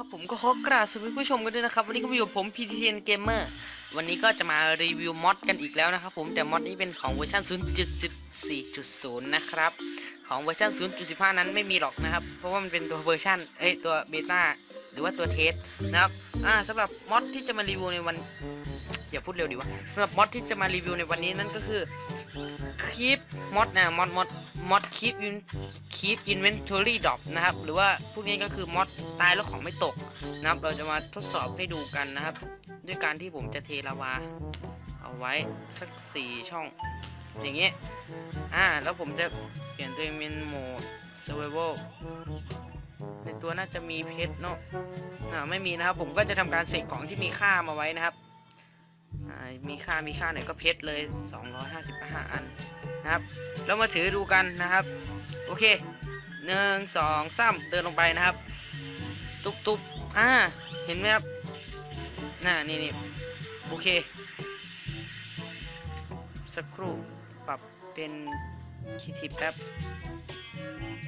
นะครับผมก็ขอกราบสวัสดีผู้ชมกันด้วยนะครับ วันนี้ก็มีอยู่กับผม PTN Gamer วันนี้ก็จะมารีวิวมอดกันอีกแล้วนะครับผมแต่มอดนี้เป็นของเวอร์ชัน0.14.0 นะครับ ของเวอร์ชัน0.15 นั้นไม่มีหรอกนะครับ เพราะว่ามันเป็นตัวเวอร์ชันเอ้ยตัวเบต้าหรือว่าตัวเทสนะครับอ่าสำหรับมอดที่จะมารีวิวในวัน อย่าพูดเร็วดีวะสำหรับมอดที่จะมารีวิวในวันนี้นั่นก็คือคลิปมอดนะมอดมอดมอดคลิปยูนคลิปอินเวนทอรี่ดรอปนะครับ หรือว่าพวกนี้ก็คือมอดตายแล้วของไม่ตกนะครับ เราจะมาทดสอบให้ดูกันนะครับ ด้วยการที่ผมจะเทลาวา เอาไว้สักสี่ช่อง อย่างเงี้ยอ่า แล้วผมจะเปลี่ยนตัวเองเป็นโหมด survival ในตัวน่าจะมีเพชรเนาะอ่าไม่มีนะครับ ผมก็จะทำการเสกของที่มีค่ามาไว้นะครับ มีค่ามีค่าไหนก็เพชรเลย 255 อันนะครับแล้วมาถือดูกันนะครับ โอเคหนึ่งสองสามเดินลงไปนะครับ ตุบตุบอ่า เห็นไหมครับ น่า นี่นี่โอเค สักครู่ปรับเป็นคีทิปแป๊บ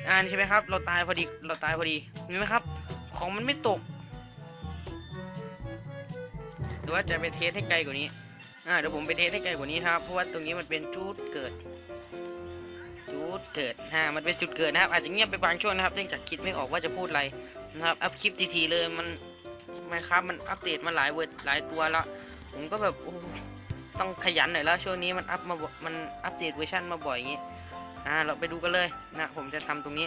อ่านใช่ไหมครับ เราตายพอดี เราตายพอดี เห็นไหมครับ ของมันไม่ตก หรือว่าจะไปเทสให้ไกลกว่านี้ อ่าเดี๋ยวผมไปเทสให้ไกลกว่านี้ครับ เพราะว่าตรงนี้มันเป็นจุดเกิด จุดเกิดอ่ามันเป็นจุดเกิดนะครับ อาจจะเงียบไปบางช่วงนะครับเนื่องจากคิดไม่ออกว่าจะพูดอะไรนะครับ อัพคลิปทีๆเลยมันไม่ครับมันอัปเดตมาหลายเวอร์หลายตัวแล้ว ผมก็แบบโอ้ต้องขยันหน่อยแล้วช่วงนี้มันอัพมา มันอัปเดตเวอร์ชันมาบ่อยอย่างงี้ อ่า เราไปดูกันเลยนะ ผมจะทำตรงนี้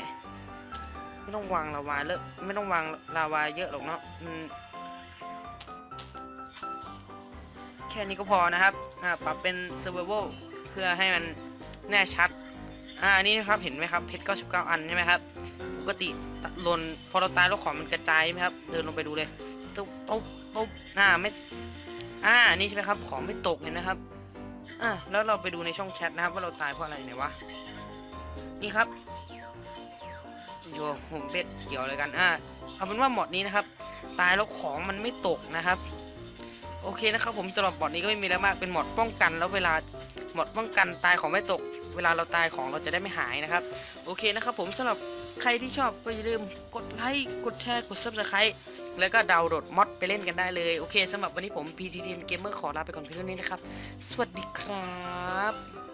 ไม่ต้องวางลาวาเลอะไม่ต้องวางลาวาเยอะหรอกเนาะ มัน ค่นี้ก็พอนะครับอ่าปรับเป็น survival เพื่อให้มันแน่ชัดอ่านนี้นะครับเห็นไหมครับเพชร99 อันใช่ไหมครับปกติหล่นพอเราตายแล้วของมันกระจายใช่ไหมครับเดินลงไปดูเลยตุ๊บตุ๊บตุ๊บอ่าไม่อ่านี่ใช่ไหมครับของไม่ตกเห็นไหมครับอ่าแล้วเราไปดูในช่องแชทนะครับว่าเราตายเพราะอะไรเนี่ยวะนี่ครับโยผมเป็ดเกี่ยวอะไรกันอ่าเอาเป็นว่าหมดนี้นะครับ ตายแล้วของมันไม่ตกนะครับ โอเคนะครับผมสำหรับบอทนี้ก็ไม่มีอะไรมากเป็นหมดป้องกัน แล้วเวลาหมดป้องกันตายของไม่ตก เวลาเราตายของเราจะได้ไม่หายนะครับ โอเคนะครับผมสำหรับใครที่ชอบก็อย่าลืมกดไลค์กดแชร์กดซับสไครต์แล้วก็ดาวน์โหลดมอดไปเล่นกันได้เลย โอเคสำหรับวันนี้ผม PTT Gamer ขอลาไปก่อนเพียงเท่านี้นะครับ สวัสดีครับ